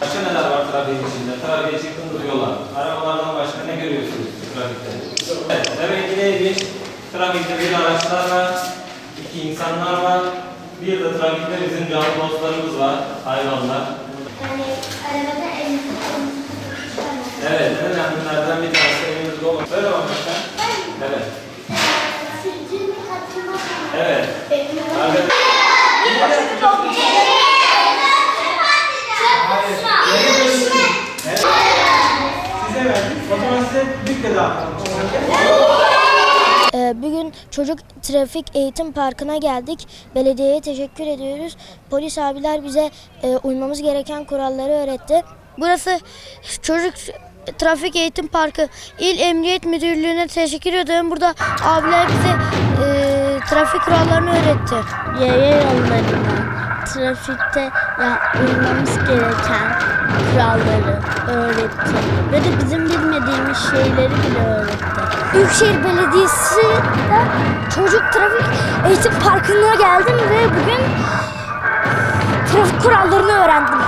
Başka neler var trafiğin içinde? Trafiğe çıktım duruyorlar. Arabalardan başka ne görüyorsunuz trafikte? Evet, trafikle ilgili trafikte bir araçlarla bir de trafikte bizim canlı dostlarımız var, hayvanlar. Yani arabada Evet, en önemlilerden bir tanesi elimizde olan. Söyle bakalım sen. Evet. Sürücünün katılma Evet. Arkadaşlar. Size verdik. O zaman size bir kez daha. Ee, Bugün çocuk trafik eğitim parkına geldik. Belediyeye teşekkür ediyoruz. Polis abiler bize e, uymamız gereken kuralları öğretti. Burası çocuk trafik eğitim parkı. İl Emniyet Müdürlüğü'ne teşekkür ediyorum. Burada abiler bize e, trafik kurallarını öğretti. yaya yollarına, trafikte ya uymamız gereken kuralları öğretti. Ve de bizim bilmediğimiz şeyleri bile öğretti. Büyükşehir Belediyesi de çocuk trafik eğitim parkına geldim ve bugün trafik kurallarını öğrendim.